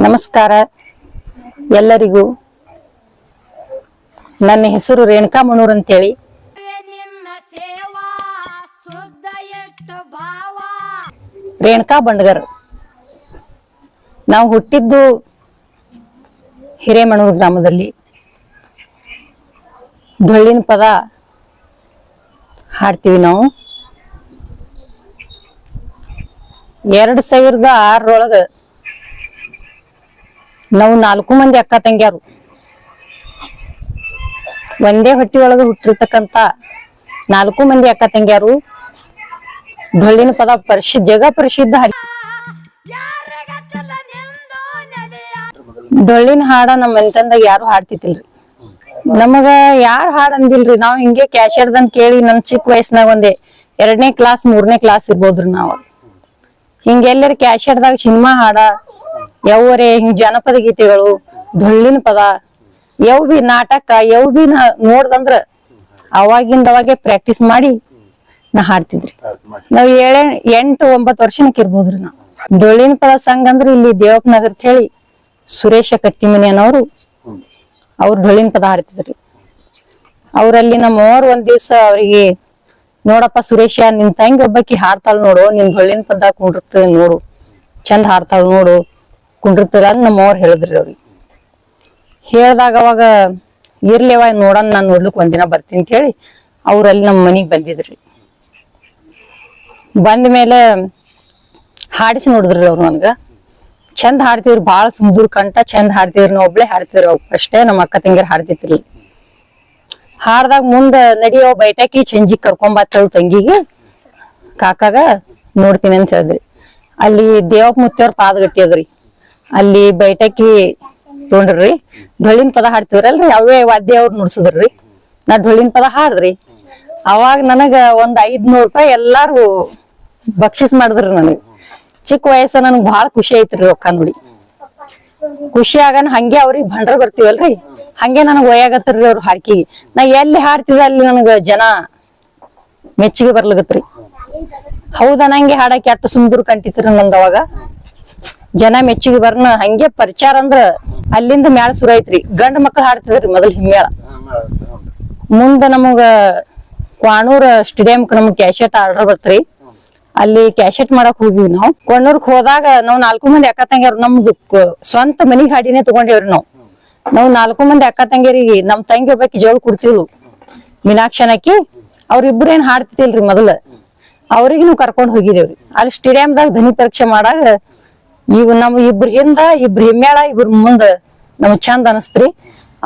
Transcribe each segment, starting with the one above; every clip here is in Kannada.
ನಮಸ್ಕಾರ. ಎಲ್ಲರಿಗೂ ನನ್ನ ಹೆಸರು ರೇಣುಕಾ ಮಣೂರ್ ಅಂತೇಳಿ. ರೇಣುಕಾ ಬಂಡ್ಗರ್. ನಾವು ಹುಟ್ಟಿದ್ದು ಹಿರೇಮಣೂರು ಗ್ರಾಮದಲ್ಲಿ. ಡೊಳ್ಳಿನ ಪದ ಹಾಡ್ತೀವಿ ನಾವು. ಎರಡು ಸಾವಿರದ ಆರರೊಳಗ ನಾವು ನಾಲ್ಕು ಮಂದಿ ಅಕ್ಕ ತಂಗ್ಯಾರು. ಒಂದೇ ಹೊಟ್ಟಿ ಒಳಗ ಹುಟ್ಟಿರ್ತಕ್ಕಂತ ನಾಲ್ಕು ಮಂದಿ ಅಕ್ಕ ತಂಗ್ಯಾರು. ಡೊಳ್ಳಿನ ಪದ ಪರಿಶು, ಜಗ ಪ್ರಸಿದ್ಧ ಹಾಡಿ ಡೊಳ್ಳಿನ ಹಾಡ ನಮ್ಮ ಮನೆತನದಾಗ ಯಾರು ಹಾಡ್ತಿತ್ತಿಲ್ರಿ ನಮಗ ಯಾರು ಹಾಡ್ ಅಂದಿಲ್ರಿ? ನಾವ್ ಹಿಂಗೆ ಕ್ಯಾಶಿಯರ್ದಂತ ಕೇಳಿ ನನ್ ಚಿಕ್ಕ ವಯಸ್ಸಿನಾಗ ಒಂದೇ ಎರಡನೇ ಕ್ಲಾಸ್ ಮೂರನೇ ಕ್ಲಾಸ್ ಇರ್ಬೋದ್ರಿ ನಾವ್. ಹಿಂಗೆಲ್ಲರ ಕ್ಯಾಶಿಯರ್ದಾಗ ಸಿನಿಮಾ ಹಾಡ ಯಾವರೇ ಹಿಂಗ್ ಜನಪದ ಗೀತೆಗಳು, ಡೊಳ್ಳಿನ ಪದ ಯಾವ ಬಿ ನಾಟಕ ಯಾವ ಬಿ ನಾ ನೋಡ್ದಂದ್ರ ಅವಾಗಿಂದ ಅವಾಗೆ ಪ್ರಾಕ್ಟೀಸ್ ಮಾಡಿ ನಾ ಹಾಡ್ತಿದ್ರಿ. ನಾವ್ ಏಳೆ, ಎಂಟು, ಒಂಬತ್ತು ವರ್ಷನಕ್ ಇರ್ಬೋದ್ರಿ ನಾವ್. ಡೊಳ್ಳಿನ ಪದ ಸಂಘ ಅಂದ್ರೆ ಇಲ್ಲಿ ದೇವಪ್ಪ ನಗರ್ ಹೇಳಿ ಸುರೇಶ ಕಟ್ಟಿಮನಿ ಅನ್ನೋರು ಅವ್ರು ಡೊಳ್ಳಿನ ಪದ ಹಾಡ್ತಿದ್ರಿ. ಅವ್ರಲ್ಲಿ ನಮ್ಮ ಅವ್ರ ಒಂದ್ ದಿವ್ಸ ಅವ್ರಿಗೆ, ನೋಡಪ್ಪ ಸುರೇಶ, ನಿನ್ ತಂಗಿ ಒಬ್ಬಾಕಿ ಹಾಡ್ತಾಳ ನೋಡು, ನಿನ್ ಡೊಳ್ಳಿನ ಪದ ಕುಂಡಿರ್ತ ನೋಡು, ಚಂದ ಹಾಡ್ತಾಳ ನೋಡು ಕುಂಡಿರ್ತದ ಅಂತ ನಮ್ಮ ಅವ್ರು ಹೇಳಿದ್ರಿ ಅವ್ರಿಗೆ. ಹೇಳ್ದಾಗ ಅವಾಗ, ಇರ್ಲಿವ ನೋಡೋಣ, ನಾನ್ ನೋಡ್ಲಿಕ್ಕೆ ಒಂದಿನ ಬರ್ತೀನಿ ಅಂತ ಹೇಳಿ ಅವ್ರಲ್ಲಿ ನಮ್ಮ ಮನೆಗೆ ಬಂದಿದ್ರಿ. ಬಂದ ಮೇಲೆ ಹಾಡಿಸಿ ನೋಡಿದ್ರಿ ಅವ್ರು ನನ್ಗ. ಚಂದ ಹಾಡ್ತಿದ್ರು ಭಾಳ ಸುಮ್ದೂರ್ ಕಂಠ ಚಂದ ಹಾಡ್ತಿದ್ರು ನಾ ಒಬ್ಳೆ ಹಾಡ್ತಿದ್ರು ಅಷ್ಟೇ ನಮ್ಮ ಅಕ್ಕ ತಂಗಿರ್ ಹಾಡ್ತಿತ್ರಿ ಹಾಡ್ದಾಗ ಮುಂದ ನಡಿಯೋ ಬೈಟಾಕಿ ಚಂಜಿ ಕರ್ಕೊಂಬತ್ತಳು ತಂಗಿಗೆ, ಕಾಕಾಗ ನೋಡ್ತೀನಿ ಅಂತ ಹೇಳಿದ್ರಿ. ಅಲ್ಲಿ ದೇವಕ್ ಮುತ್ತಿಯವ್ರ ಪಾದಗಟ್ಟಿ ಅದ್ರಿ. ಅಲ್ಲಿ ಬೈಟಕಿ ತೊಗೊಂಡ್ರಿ. ಡೊಳ್ಳಿನ ಪದ ಹಾಡ್ತಿದ್ರಲ್ರಿ? ಅವೇ ವಾದ್ಯ ಅವ್ರು ನುಡ್ಸಿದ್ರಿ ನಾ ಡೊಳ್ಳಿನ ಪದ ಹಾಡ್ರಿ ಅವಾಗ ನನಗ ಒಂದ್ ಐದ್ನೂರ್ ರೂಪಾಯಿ ಎಲ್ಲಾರು ಬಕ್ಷಿಸ್ ಮಾಡಿದ್ರಿ ನನಗೆ. ಚಿಕ್ಕ ವಯಸ್ಸ ನನಗ್ ಬಹಳ ಖುಷಿ ಐತ್ರಿ ರೊಕ್ಕ ನೋಡಿ. ಖುಷಿ ಆಗನ ಹಂಗೆ ಅವ್ರಿಗೆ ಭಂಡ್ರ ಬರ್ತೀವಲ್ರಿ? ಹಂಗೆ ನನಗ್ ಒಯ್ಯಾಗತ್ತರ್ರಿ ಅವ್ರ ಹಾಕಿ ನಾ ಎಲ್ಲಿ ಹಾಡ್ತಿದ ಅಲ್ಲಿ ನನಗ ಜನ ಮೆಚ್ಚುಗೆ ಬರ್ಲಗತ್ರಿ. ಹೌದಾ ನಂಗೆ ಹಾಡಕ್ಕೆ ಅಟ್ಟು ಸುಮ್ದೂರ್ ಕಂಟಿತ್ರಿ ನಂದ್ ಅವಾಗ. ಜನ ಮೆಚ್ಚಿಗೆ ಬರ್ನ ಹಂಗೆ ಪರಿಚಾರ ಅಂದ್ರ ಅಲ್ಲಿಂದ ಮ್ಯಾಲ ಸುರ ಐತ್ರಿ. ಗಂಡ ಮಕ್ಳು ಹಾಡ್ತಿದ್ರಿ ಮೊದಲ ಹಿಮ್ಮೇಳ ಮುಂದ ನಮಗ ಕ್ವಾಣೂರ್ ಸ್ಟೇಡಿಯಂಕ್ ನಮ್ಗ್ ಕ್ಯಾಶೆಟ್ ಆರ್ಡರ್ ಬರ್ತ್ರಿ. ಅಲ್ಲಿ ಕ್ಯಾಶೆಟ್ ಮಾಡಕ್ ಹೋಗಿವಿ ನಾವು. ಕೊಣ್ಣೂರ್ಗ್ ಹೋದಾಗ ನಾವ್ ನಾಲ್ಕು ಮಂದಿ ಅಕ್ಕ ತಂಗಿಯರು, ನಮ್ದು ಸ್ವಂತ ಮನಿ ಗಾಡಿನೇ ತಗೊಂಡೇವ್ರಿ ನಾವ್. ನಾವ್ ನಾಲ್ಕು ಮಂದಿ ಅಕ್ಕ ತಂಗಿಯರಿಗೆ, ನಮ್ ತಂಗಿ ಒಬ್ಬಾಕಿ ಜೋಳ ಕೊಡ್ತಿವ್ಲು ಮೀನಾಕ್ಷನಕ್ಕಿ, ಅವ್ರಿಬ್ರು ಏನ್ ಹಾಡ್ತಿಲ್ರಿ ಮೊದಲ. ಅವ್ರಿಗೆ ನಾವು ಕರ್ಕೊಂಡ್ ಹೋಗಿದೇವ್ರಿ. ಅಲ್ಲಿ ಸ್ಟೇಡಿಯಂದಾಗ ಧ್ವನಿ ಪರೀಕ್ಷೆ ಮಾಡಾಗ ಇವ್ ನಮ್ ಇಬ್ರ ಹಿಂದ ಇಬ್ರ ಹಿಮ್ಮೇಳ ಇಬ್ರ ಮುಂದ ನಮಗ್ ಚಂದ ಅನಸ್ತ್ರಿ.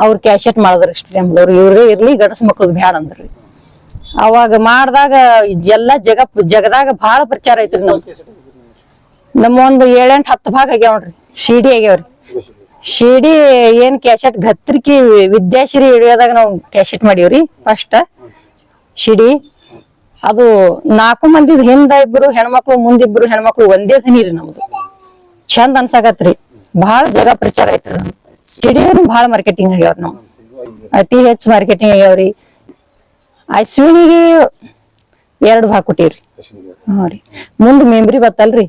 ಅವ್ರ ಕ್ಯಾಶೆಟ್ ಮಾಡಿದ್ರಿ ಸ್ಟೇಡಿಯಂದವ್ರು ಇವ್ರಿಗೆ ಇರ್ಲಿ, ಗಂಡಸ್ ಮಕ್ಳದ್ ಬ್ಯಾಡ ಅಂದ್ರಿ. ಅವಾಗ ಮಾಡ್ದಾಗ ಎಲ್ಲಾ ಜಗ, ಜಗದಾಗ ಬಹಳ ಪ್ರಚಾರ ಐತ್ರಿ ನಮ್ ನಮ್ಮ ಒಂದು ಏಳೆಂಟ್ ಹತ್ತು ಭಾಗ ಆಗ್ಯಾವ ನೋಡ್ರಿ. ಸಿಡಿ ಆಗ್ಯಾವ್ರಿ. ಶಿಡಿ ಏನ್ ಕ್ಯಾಶೆಟ್ ಗತ್ರಿಕಿ ವಿದ್ಯಾಶ್ರೀ ಹಿಡಿಯೋದಾಗ ನಾವು ಕ್ಯಾಶೆಟ್ ಮಾಡೀವ್ರಿ ಫಸ್ಟ್ ಶಿಡಿ. ಅದು ನಾಲ್ಕು ಮಂದಿ ಹಿಂದ ಇಬ್ರು ಹೆಣ್ಮಕ್ಳು ಮುಂದಿಬ್ರು ಹೆಣ್ಮಕ್ಳು ಒಂದೇ ದಿನ ರೀ ನಮ್ದು. ಚಂದ ಅನ್ಸಾಕತ್ರಿ. ಬಹಳ ಜಗ ಪ್ರಚಾರ ಐತ್ರಿ ನಮ್ ಸಿಡಿಯೋನು ಬಹಳ ಮಾರ್ಕೆಟಿಂಗ್ ಆಗ್ಯಾವ್ರಿ ನಾವು. ಅತಿ ಹೆಚ್ಚು ಮಾರ್ಕೆಟಿಂಗ್ ಆಗ್ಯಾವ್ರಿ. ಅಶ್ವಿನಿಗೆ ಎರಡು ಭಾಗ ಕೊಟ್ಟಿವ್ರಿ. ಹಾ ರೀ. ಮುಂದ್ ಮೆಮ್ರಿ ಬತ್ತಲ್ರಿ.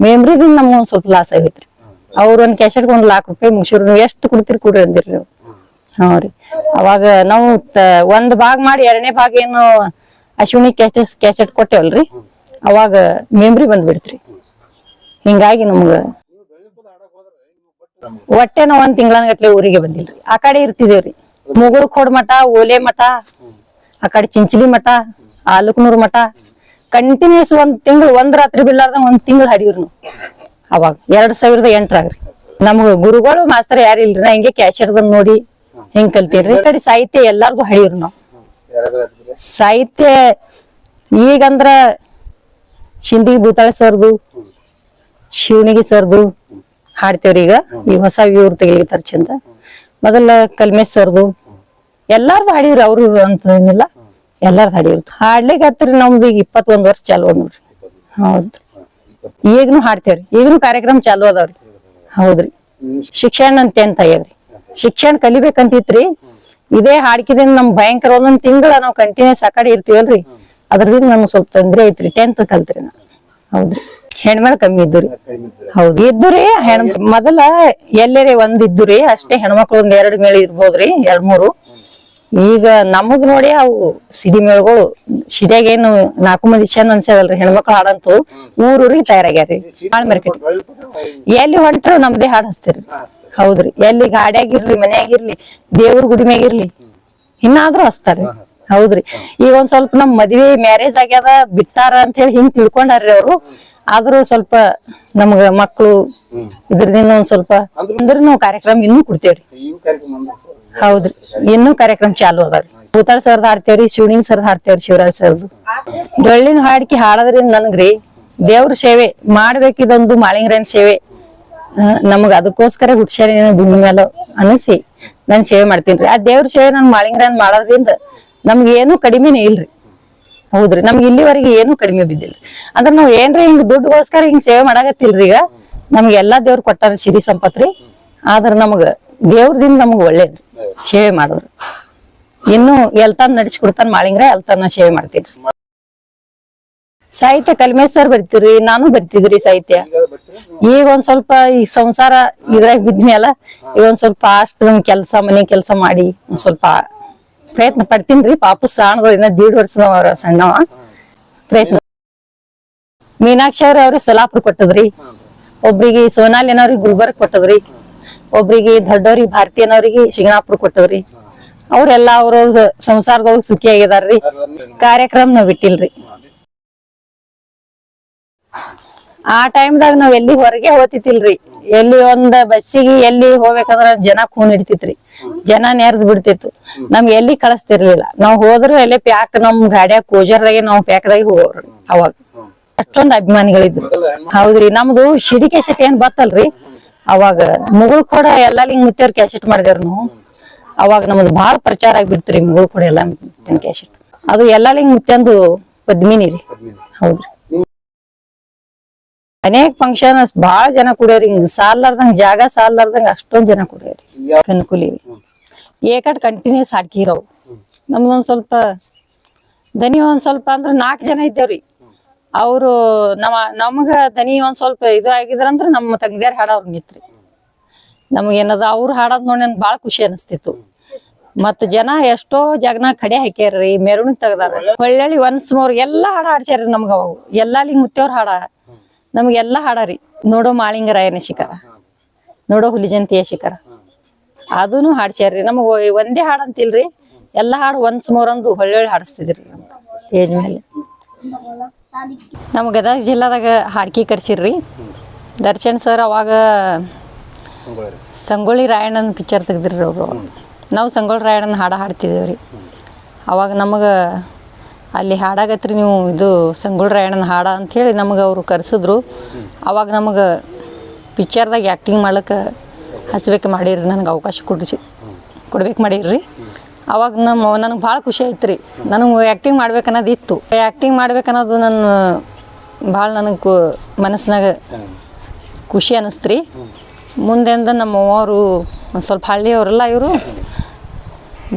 ಮೆಮ್ರಿದಿಂದ ನಮ್ಗ ಒಂದ್ ಸ್ವಲ್ಪ ಲಾಸ್ ಆಗೈತ್ರಿ. ಅವ್ರ ಒಂದ್ ಕ್ಯಾಶೆಟ್ ಒಂದ್ ಲಾಕ್ ರೂಪಾಯಿ ಮುಗಿಸಿರು ಎಷ್ಟು ಕೊಡ್ತೀರಿ ಕೊಡ್ರಿ ಅಂದಿರಿ ನೀವು. ಹಾ ರೀ. ಅವಾಗ ನಾವು ಒಂದ್ ಭಾಗ ಮಾಡಿ ಎರಡನೇ ಭಾಗ ಏನು ಅಶ್ವಿನಿ ಕ್ಯಾಶೆಟ್ ಕ್ಯಾಶೆಟ್ ಕೊಟ್ಟೇವಲ್ರಿ ಅವಾಗ ಮೆಮ್ರಿ ಬಂದ್ಬಿಡ್ತ್ರಿ. ಹಿಂಗಾಗಿ ನಮ್ಗ ಹೊಟ್ಟೆ ನಾವ್ ಒಂದ್ ತಿಂಗಳನ್ಗಟ್ಲೆ ಊರಿಗೆ ಬಂದಿಲ್ರಿ. ಆ ಕಡೆ ಇರ್ತಿದೇವ್ರಿ. ಮುಗುಳ್ ಕೋಡ್ ಮಠ, ಓಲೆ ಮಠ, ಆ ಕಡೆ ಚಿಂಚಲಿ ಮಠ, ಆಲುಕ್ನೂರ್ ಮಠ. ಕಂಟಿನ್ಯೂಸ್ ಒಂದ್ ತಿಂಗಳು, ಒಂದ್ ರಾತ್ರಿ ಬಿಡ್ಲಾರ್ದ ಒಂದ್ ತಿಂಗಳು ಹಾಡಿವ್ರಿ ನಾವು. ಅವಾಗ ಎರಡ್ ಸಾವಿರದ ಎಂಟ್ರಾಗ್ರಿ ನಮ್ಗ ಗುರುಗಳು, ಮಾಸ್ತರ್ ಯಾರು ಇಲ್ರಿ, ನಾ ಹಿಂಗೆ ಕ್ಯಾಶರ್ದನ್ ನೋಡಿ ಹಿಂಗ್ ಕಲ್ತೀನ್ರಿ ಈ ಕಡೆ ಸಾಹಿತ್ಯ ಎಲ್ಲಾರ್ಗು ಹಾಡಿವ್ರಿ ನಾವು. ಸಾಹಿತ್ಯ ಈಗಂದ್ರ ಶಿಂದಿ ಭೂತಾಳ ಸರ್ದು ಶಿವನಿಗೆ ಸರ್ದು ಹಾಡ್ತೇವ್ರಿ ಈಗ. ಈ ಹೊಸ ಇವ್ರು ತೆಗಿಲಿತ್ತಾರ ಚಂದ. ಮೊದಲ ಕಲ್ಮೇಶ್ ಸರ್ದು. ಎಲ್ಲಾರ್ದು ಹಾಡಿವ್ರಿ ಅವ್ರು ಅಂತ ಏನಿಲ್ಲ. ಎಲ್ಲಾರ್ದು ಹಾಡಿವ್ರಿ. ಹಾಡ್ಲಿಕ್ಕೆ ನಮ್ದು ಈಗ ಇಪ್ಪತ್ತೊಂದ್ ವರ್ಷ ಚಾಲು ಅದ ನೋಡ್ರಿ ಹೌದ್ರಿ. ಈಗನು ಹಾಡ್ತೇವ್ರಿ. ಈಗನು ಕಾರ್ಯಕ್ರಮ ಚಾಲು ಅದಾವ್ರಿ. ಹೌದ್ರಿ. ಶಿಕ್ಷಣ ಅಂತ ಏನ್ ತಯ್ಯಾರಿ ಶಿಕ್ಷಣ ಕಲಿಬೇಕಂತಿತ್ರಿ. ಇದೇ ಹಾಡ್ಕಿದಿಂದ ನಮ್ ಭಯಂಕರ ಒಂದೊಂದ್ ತಿಂಗಳ ನಾವ್ ಕಂಟಿನ್ಯೂಸ್ ಆ ಕಡೆ ಇರ್ತೀವಲ್ರಿ. ಅದ್ರದಿಂದ ನಮ್ಗೆ ಸ್ವಲ್ಪ ತೊಂದ್ರೆ ಐತ್ರಿ. ಟೆಂತ್ ಕಲ್ತ್ರಿ ನಾ ಹೌದ್ರಿ ಹೆಣ್ಮಳ ಕಮ್ಮಿ ಇದ್ದುರಿ ಹೌದು. ಇದ್ದುರಿ ಹೆಣ್ ಮೊದಲ ಎಲ್ಲೆರೆ ಒಂದ್ ಇದ್ದುರಿ ಅಷ್ಟೇ ಹೆಣ್ಮಕ್ಳು ಒಂದ್ ಎರಡ್ ಮೇಳ ಇರ್ಬೋದ್ರಿ ಎರಡ್ ಮೂರು. ಈಗ ನಮಗ್ ನೋಡಿ ಅವು ಸಿಡಿ ಮೇಳಗಳು, ಸಿಡಿಯಾಗ ಏನು ನಾಲ್ಕು ಮಂದಿ ಚಂದ ಅನ್ಸದಲ್ರಿ ಹೆಣ್ಮಕ್ಳು ಹಾಡಂತು. ಊರೂರಿಗೆ ತಯಾರಾಗ್ಯಾರಿ ಹಾಳ್ ಮಾರ್ಕೆಟ್ ಎಲ್ಲಿ ಹೊಂಟ್ರು ನಮ್ದೇ ಹಾಡ್ ಹಚ್ತೀರಿ ಹೌದ್ರಿ. ಎಲ್ಲಿ ಗಾಡ್ಯಾಗಿರ್ಲಿ ಮನೆಯಾಗಿರ್ಲಿ ದೇವ್ರ ಗುಡಿ ಮ್ಯಾಗಿರ್ಲಿ ಇನ್ನಾದ್ರೂ ಹಚ್ತಾರ್ರಿ ಹೌದ್ರಿ. ಈಗ ಒಂದ್ ಸ್ವಲ್ಪ ನಮ್ ಮದ್ವಿ ಮ್ಯಾರೇಜ್ ಆಗ್ಯಾದ ಬಿಟ್ಟಾರ ಅಂತ ಹೇಳಿ ಹಿಂಗ್ ತಿಳ್ಕೊಂಡಾರ್ರಿ ಅವ್ರು. ಆದ್ರೂ ಸ್ವಲ್ಪ ನಮ್ಗ ಮಕ್ಳು ಇದ್ರದಿಂದ ಒಂದ್ ಸ್ವಲ್ಪ ಅಂದ್ರೆ ನಾವು ಕಾರ್ಯಕ್ರಮ ಇನ್ನೂ ಕೊಡ್ತೇವ್ರಿ. ಹೌದ್ರಿ. ಇನ್ನೂ ಕಾರ್ಯಕ್ರಮ ಚಾಲು ಅದಾವ್ರಿ ಭೂತಾಳ್ ಸರ್ದ ಹಾಡ್ತೇವ್ರಿ ಶಿವಣಿಂಗ್ ಸರ್ದ ಹಾಡ್ತೇವ್ರಿ ಶಿವರಾಜ್ ಸರ್ದು. ಡೊಳ್ಳಿನ ಹಾಡಿಕೆ ಹಾಡೋದ್ರಿಂದ ನನಗ್ರಿ ದೇವ್ರ ಸೇವೆ ಮಾಡ್ಬೇಕಿದೊಂದು ಮಾಳಿಂಗ್ರನ್ ಸೇವೆ. ನಮಗ ಅದಕ್ಕೋಸ್ಕರ ಹುಟ್ಸ್ಯಾರ ಭೂಮಿ ಮೇಲೆ ಅನಿಸಿ ನಾನ್ ಸೇವೆ ಮಾಡ್ತೀನಿ ಆ ದೇವ್ರ ಸೇವೆ ನಾನ್ ಮಾಳಿಂಗ್ರನ್ ಮಾಡೋದ್ರಿಂದ ನಮ್ಗೆ ಏನು ಕಡಿಮೆನೇ ಇಲ್ರಿ. ಹೌದ್ರಿ. ನಮ್ಗೆ ಇಲ್ಲಿವರೆಗೆ ಏನು ಕಡಿಮೆ ಬಿದ್ದಿಲ್ರಿ. ಅಂದ್ರೆ ನಾವ್ ಏನ್ರಿ ಹಿಂಗ್ ದುಡ್ಡುಗೋಸ್ಕರ ಹಿಂಗ್ ಸೇವೆ ಮಾಡಾಕತ್ತಿಲ್ರಿ ಈಗ. ನಮ್ಗೆ ಎಲ್ಲಾ ದೇವ್ರ ಕೊಟ್ಟಾರ ಸಿರಿ ಸಂಪತ್ರಿ ಆದ್ರ ನಮಗ ದೇವ್ರದಿಂದ ನಮಗ್ ಒಳ್ಳೇದ್ರಿ. ಸೇವೆ ಮಾಡೋರು ಇನ್ನು ಎಲ್ತಾನ್ ನಡಿಸ್ಕೊಡ್ತಾನ ಮಾಳಿಂಗ್ರ ಎಲ್ತಾನ ಸೇವೆ ಮಾಡ್ತೀನಿ ಸಾಹಿತ್ಯ ಕಲ್ಮೇಶ್ ಸರ್ ಬರ್ತೀವ್ರಿ ನಾನು ಬರ್ತಿದ್ರಿ ಸಾಹಿತ್ಯ. ಈಗ ಒಂದ್ ಸ್ವಲ್ಪ ಈ ಸಂಸಾರ ಇದ್ರಾಗ ಬಿದ್ಮೇಲ ಈಗ ಒಂದ್ ಸ್ವಲ್ಪ ಅಷ್ಟು ಕೆಲ್ಸ, ಮನೆ ಕೆಲ್ಸ ಮಾಡಿ ಒಂದ್ ಸ್ವಲ್ಪ ಪ್ರಯತ್ನ ಪಡ್ತೀನ್ರಿ. ಪಾಪು ಸಣ್ಣದ ಇನ್ನ ದೀಡ್ ವರ್ಷದವ ಸಣ್ಣವ. ಪ್ರಯತ್ನ ಮೀನಾಕ್ಷಿ ಅವ್ರ ಅವ್ರಿಗೆ ಸಲಾಪುರ್ ಕೊಟ್ಟದ್ರಿ. ಒಬ್ರಿಗೆ ಸೋನಾಲಿ ಅನ್ನೋರಿಗೆ ಗುಲ್ಬರ್ಗ್ ಕೊಟ್ಟದ್ರಿ. ಒಬ್ರಿಗೆ ದೊಡ್ಡವ್ರಿಗೆ ಭಾರತಿ ಅನ್ನೋರಿಗೆ ಶಿಂಗಣಾಪುರ್ ಕೊಟ್ಟದ್ರಿ. ಅವ್ರೆಲ್ಲಾ ಅವ್ರವ್ರ ಸಂಸಾರದೊಳಗ ಸುಖಿಯಾಗಿದಾರ್ರಿ. ಕಾರ್ಯಕ್ರಮ ನಾವ್ ಬಿಟ್ಟಿಲ್ರಿ. ಆ ಟೈಮ್ದಾಗ ನಾವ್ ಎಲ್ಲಿ ಹೊರಗೆ ಹೋಗ್ತಿತ್ತಿಲ್ರಿ. ಎಲ್ಲಿ ಒಂದ್ ಬಸ್ಸಿಗೆ ಎಲ್ಲಿ ಹೋಗ್ಬೇಕಂದ್ರ ಜನ ಖೂನ್ ಹಿಡಿತಿತ್ರಿ. ಜನ ನೆರ್ದ್ ಬಿಡ್ತಿತ್ತು. ನಮ್ಗೆ ಎಲ್ಲಿ ಕಳಿಸ್ತಿರ್ಲಿಲ್ಲ. ನಾವ್ ಹೋದ್ರು ಎಲ್ಲೇ ಪ್ಯಾಕ್ ನಮ್ ಗಾಡ್ಯಾಗ ಕೋಜರ್ದಾಗೆ ನಾವ್ ಪ್ಯಾಕ್ದಾಗೆ ಹೋಗೋರು ಅವಾಗ. ಅಷ್ಟೊಂದ್ ಅಭಿಮಾನಿಗಳಿದ್ರು. ಹೌದ್ರಿ. ನಮ್ದು ಶಿಡಿ ಕ್ಯಾಸೆಟ್ ಏನ್ ಬತ್ತಲ್ರಿ? ಅವಾಗ ಮುಗುಳ್ ಕೂಡ ಎಲ್ಲಾ ಹಿಂಗ್ ಮುತ್ತೇವ್ರ ಕ್ಯಾಸೆಟ್ ಮಾಡಿದೇವ್ರ ನಾವು. ಅವಾಗ ನಮ್ದು ಬಾಳ ಪ್ರಚಾರ ಆಗ್ಬಿಡ್ತ್ರಿ ಮುಗುಳ್ ಕೂಡ ಎಲ್ಲಾ ಕ್ಯಾಸೆಟ್. ಅದು ಎಲ್ಲಾ ಹಿಂಗ್ ಮುತ್ತಂದು ಪದ್ಮಿನಿ ರೀ. ಹೌದ್ರಿ. ಅನೇಕ ಫಂಕ್ಷನ್ ಬಹಳ ಜನ ಕುಡಿಯೋರಿ ಹಿಂಗ್ ಸಾಲಾರ್ದಂಗ್ ಜಾಗ ಸಾಲಾರ್ದಂಗ ಅಷ್ಟೊಂದ್ ಜನ ಕುಡಿಯೋರಿ ಕನ್ಕುಲಿ. ಏಕಟ್ ಕಂಟಿನ್ಯೂಸ್ ಹಾಡ್ಕಿರವು ನಮ್ದೊಂದ್ ಸ್ವಲ್ಪ ದನಿ ಒಂದ್ ಸ್ವಲ್ಪ ಅಂದ್ರ ನಾಲ್ಕು ಜನ ಇದ್ದೇವ್ರಿ. ಅವ್ರು ನಮ್ಮ ನಮಗ ದನಿ ಒಂದ್ ಸ್ವಲ್ಪ ಇದು ಆಗಿದ್ರಂದ್ರ ನಮ್ಮ ತಂಗಿದ್ಯಾರ ಹಾಡೋರ್ ನಿತ್ರಿ. ನಮಗೇನದ ಅವ್ರು ಹಾಡೋದ್ ನೋಡಿ ನನ್ಗೆ ಭಾಳ ಖುಷಿ ಅನಿಸ್ತಿತ್ತು. ಮತ್ ಜನ ಎಷ್ಟೋ ಜಗನ ಕಡೆ ಹಾಕ್ಯಾರ್ರಿ ಮೆರವಣಿಗೆ ತೆಗ್ದಾರ. ಒಳ್ಳೆ ಒನ್ಸ್ ಮೋರ್ ಎಲ್ಲಾ ಹಾಡ ಹಾಡ್ಸ್ಯಾರ್ರಿ ನಮ್ಗ ಅವಾಗ. ಎಲ್ಲಾ ಲಿಂಗ್ ಮುತ್ತೇವ್ರ ಹಾಡ. ನಮ್ಗೆಲ್ಲಾ ಹಾಡಾರಿ. ನೋಡೋ ಮಾಳಿಂಗರಾಯನ ಶಿಖರ. ನೋಡೋ ಹುಲಿಜಂತಿಯ ಶಿಖರ. ಅದೂ ಹಾಡ್ಸ್ಯಾರ್ರಿ. ನಮಗ್ ಒಂದೇ ಹಾಡ್ ಅಂತಿಲ್ರಿ. ಎಲ್ಲ ಹಾಡು ಒನ್ಸ್ ಮೂರಂದು ಅಂದು ಹೊಳ್ಳಿ ಹಾಡಿಸ್ತಿದ್ರಿ ಸ್ಟೇಜ್ ಮೇಲೆ ನಮ್ಮ ಗದಗ ಜಿಲ್ಲಾದಾಗ ಹಾಡ್ಕಿ ಕರ್ಸಿರ್ರಿ. ದರ್ಶನ್ ಸರ್ ಅವಾಗ ಸಂಗೊಳ್ಳಿ ರಾಯಣ್ಣನ ಪಿಕ್ಚರ್ ತೆಗ್ದಿರಿ ಅವರು ನಾವು ಸಂಗೊಳ್ಳಿ ರಾಯಣ್ಣನ ಹಾಡ ಹಾಡ್ತಿದ್ದೇವ್ರಿ. ಅವಾಗ ನಮಗೆ ಅಲ್ಲಿ ಹಾಡಾಗತ್ರಿ ನೀವು ಇದು ಸಂಗೊಳ್ಳಿ ರಾಯಣ್ಣನ ಹಾಡ ಅಂಥೇಳಿ ನಮಗೆ ಅವರು ಕರೆಸಿದ್ರು. ಅವಾಗ ನಮಗೆ ಪಿಕ್ಚರ್ದಾಗ ಆ್ಯಕ್ಟಿಂಗ್ ಮಾಡ್ಲಿಕ್ಕೆ ಹಚ್ಬೇಕು ಮಾಡಿರಿ, ನನಗೆ ಅವಕಾಶ ಕೊಡಿಸಿ ಕೊಡ್ಬೇಕು ಮಾಡೀರಿ. ಅವಾಗ ನಮ್ಮ ನನಗೆ ಭಾಳ ಖುಷಿ ಆಯ್ತು ರೀ ನನಗೆ ಆ್ಯಕ್ಟಿಂಗ್ ಮಾಡ್ಬೇಕನ್ನೋದು ಇತ್ತು. ಆ್ಯಕ್ಟಿಂಗ್ ಮಾಡ್ಬೇಕನ್ನೋದು ನನ್ನ ಭಾಳ ನನಗೆ ಮನಸ್ಸಿನಾಗ ಖುಷಿ ಅನ್ನಿಸ್ತು ರೀ ಮುಂದೆಂದ ನಮ್ಮ ಅವರು ಸ್ವಲ್ಪ ಹಳ್ಳಿಯವರೆಲ್ಲ ಇವರು,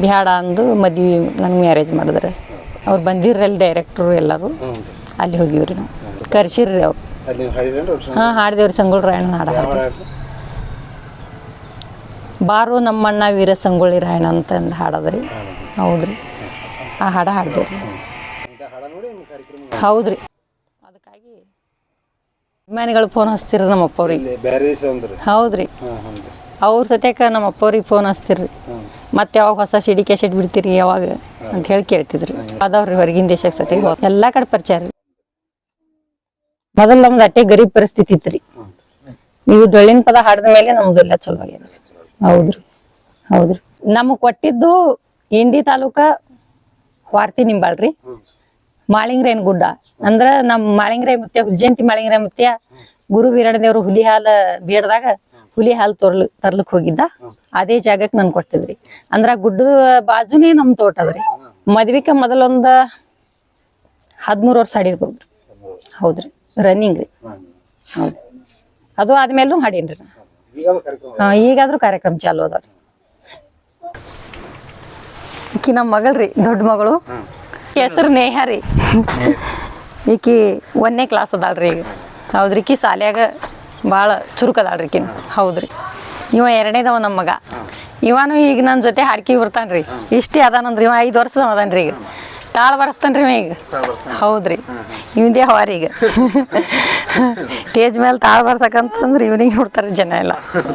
ಬ್ಯಾಡ ಅಂದು ಮದುವೆ ನನಗೆ ಮ್ಯಾರೇಜ್ ಮಾಡಿದ್ರೆ. ಅವ್ರು ಬಂದಿರಲ್ಲಿ ಡೈರೆಕ್ಟ್ರು ಎಲ್ಲರೂ. ಅಲ್ಲಿ ಹೋಗಿವ್ರಿ ನಾವು. ಕರ್ಸಿರ್ರಿ ಅವ್ರು. ಹಾಂ ಹಾಡ್ದೇವ್ರಿ ಸಂಗೊಳ್ಳಿ ರಾಯಣ್ಣ ಹಾಡ ಬಾರು ಬಾರೋ ನಮ್ಮಣ್ಣ ವೀರ ಸಂಗೊಳ್ಳಿ ರಾಯಣ್ಣ ಅಂತಂದು ಹಾಡದ್ರಿ. ಹೌದ್ರಿ. ಆ ಹಾಡ ಹಾಡ್ದೇವ್ರಿ. ಹೌದ್ರಿ. ಅದಕ್ಕಾಗಿ ಅಭಿಮಾನಿಗಳು ಫೋನ್ ಹಚ್ತಿರ ನಮ್ಮ ಅಪ್ಪ ಅವ್ರಿಗೆ ಹೌದ್ರಿ. ಅವ್ರ ಸತ್ಯಕ್ಕೆ ನಮ್ಮ ಅಪ್ಪವ್ರಿಗೆ ಫೋನ್ ಹಚ್ತಿರ್ರಿ. ಮತ್ತೆ ಯಾವಾಗ ಹೊಸ ಸಿಡಿ ಕ್ಯಾಸೆಟ್ ಬಿಡ್ತೀರಿ ಯಾವಾಗ? ಅಂತ ಹೇಳಿ ಕೇಳ್ತಿದ್ರಿ. ಅದಾವ್ರಿ ಹೊರಗಿನ ದೇಶಕ್ಕೆ ಸತಿ ಎಲ್ಲಾ ಕಡೆ ಪರಿಚಯ ರೀ. ಮೊದಲು ನಮ್ದು ಅಟ್ಟೆ ಗರೀಬ್ ಪರಿಸ್ಥಿತಿ ಇತ್ರಿ. ನೀವು ಡೊಳ್ಳಿನ ಪದ ಹಾಡಿದ ಮೇಲೆ ನಮ್ದು ಎಲ್ಲ ಚಲೋ ಆಗ್ಯದ. ಹೌದ್ರಿ. ಹೌದ್ರಿ. ನಮಗ್ ಕೊಟ್ಟಿದ್ದು ಇಂಡಿ ತಾಲೂಕ ವಾರ್ತಿ ನಿಂಬಾಳ್ರಿ. ಮಾಳಿಂಗ್ರೇನ್ ಗುಡ್ಡ. ಅಂದ್ರ ನಮ್ ಮಾಳಿಂಗ್ರಾಯ ಮುತ್ಯ ಹುಜ್ಜಂತಿ ಮಾಳಿಂಗ್ರಾಯ ಮುತ್ಯ ಗುರು ವೀರಣ್ಣದೇವ್ರು ಹುಲಿ ಹಾಲ ಬೇಡದಾಗ ಹುಲಿ ಹಾಲು ತರ್ಲ್ ತರ್ಲಕ್ ಹೋಗಿದ್ದ. ಅದೇ ಜಾಗಕ್ಕೆ ನನ್ ಕೊಟ್ಟಿದ್ರಿ. ಅಂದ್ರ ಗುಡ್ಡ ಬಾಜುನೇ ನಮ್ ತೋಟ ಅದ್ರಿ. ಮದ್ವಿಕ ಮೊದಲೊಂದ ಹದ್ಮೂರ್ ವರ್ಷ ಹಾಡಿರ್ಬೋದ್ರಿ ಹೌದ್ರಿ. ರನ್ನಿಂಗ್ ರೀ. ಹೌದು ಅದು ಆದ್ಮೇಲೂ ಹಾಡೀನ್ರಿ ಹಾ, ಈಗಾದ್ರೂ ಕಾರ್ಯಕ್ರಮ ಚಾಲು ಅದಾವ್ರಿ. ಈಕಿ ನಮ್ಮ ಮಗಳ್ರಿ ದೊಡ್ಡ ಮಗಳು. ಹೆಸರು ನೇಹ ರೀ. ಈಕಿ ಒಂದನೇ ಕ್ಲಾಸ್ ಅದಾಳ್ರಿ ಈಗ. ಹೌದ್ರಿ ಈಕಿ ಸಾಲ್ಯಾಗ ಭಾಳ ಚುರುಕ್ ಕಿನ್ ಈಕಿ ಹೌದ್ರಿ. ಇವ ಎರಡನೇದವ ನಮ್ಮ ಮಗ. ಇವನು ಈಗ ನನ್ನ ಜೊತೆ ಹಾಡ್ಕಿ ಬರ್ತಾನ್ರಿ. ಇಷ್ಟೇ ಅದಾನಂದ್ರಿ. ಇವ ಐದು ವರ್ಷದ ಅದಾನ್ರಿ ಈಗ. ತಾಳ ಬರ್ಸ್ತಾನ್ರಿ ಇವ ಈಗ. ಹೌದ್ರಿ. ಇವಂದೇ ಹವಾರಿ ಈಗ. ಸ್ಟೇಜ್ ಮೇಲೆ ತಾಳ ಬರ್ಸಕಂತಂದ್ರೆ ಇವನಿಗೆ ನೋಡ್ತಾರೆ ಜನ ಎಲ್ಲ.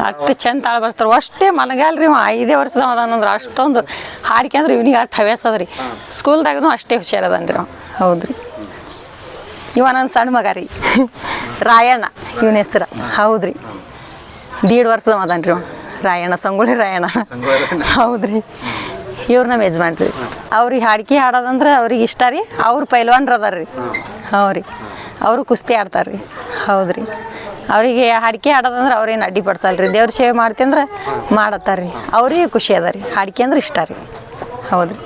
ಅಷ್ಟು ಚಂದ ತಾಳ ಬರ್ಸ್ತಾರೆ. ಅಷ್ಟೇ ಮನಗಾಲ್ರಿ ಇವ. ಐದೇ ವರ್ಷದ ಅದಾನಂದ್ರೆ ಅಷ್ಟೊಂದು ಹಾಡಿಕೆ ಅಂದ್ರೆ ಇವನಿಗೆ ಅಷ್ಟು ಹವ್ಯಾಸ ಅದ್ರಿ ಸ್ಕೂಲ್ದಾಗೂ ಅಷ್ಟೇ ಹುಷಾರದನ್ರಿ ಅವ ಹೌದ್ರಿ. ಇವ ನನ್ನ ಸಣ್ಣ ಮಗ ರೀ. ರಾಯಣ್ಣ, ಇವನ ಹೆಸ್ರು. ಹೌದ್ರಿ. ದೀಡ್ ವರ್ಷದ ಅದಾನ್ರಿ ಅವ ರಾಯಣ್ಣ, ಸಂಗೊಳ್ಳಿ ರಾಯಣ್ಣ. ಹೌದ್ರಿ. ಇವ್ರ ನಮ್ಮ ಯಜಮಾನ್ರಿ. ಅವ್ರಿಗೆ ಹಾಡಿಕೆ ಹಾಡೋದಂದ್ರೆ ಅವ್ರಿಗೆ ಇಷ್ಟ ರೀ. ಅವ್ರು ಪೈಲ್ವಾನ್ರ ಅದಾರ ರೀ ಹೌದ್ರಿ. ಅವರು ಕುಸ್ತಿ ಆಡ್ತಾರೆ ರೀ ಹೌದ್ರಿ. ಅವರಿಗೆ ಹಾಡಿಕೆ ಆಡೋದಂದ್ರೆ ಅವ್ರೇನು ಅಡ್ಡಿ ಪಡ್ಸಲ್ಲ ರೀ ದೇವ್ರ ಸೇವೆ ಮಾಡ್ತಿ ಅಂದ್ರೆ ಮಾಡತ್ತಾರ ರೀ ಅವ್ರಿಗೆ ಖುಷಿ ಅದ ರೀ. ಹಾಡ್ಕಿ ಅಂದ್ರೆ ಇಷ್ಟ ರೀ. ಹೌದ್ರಿ.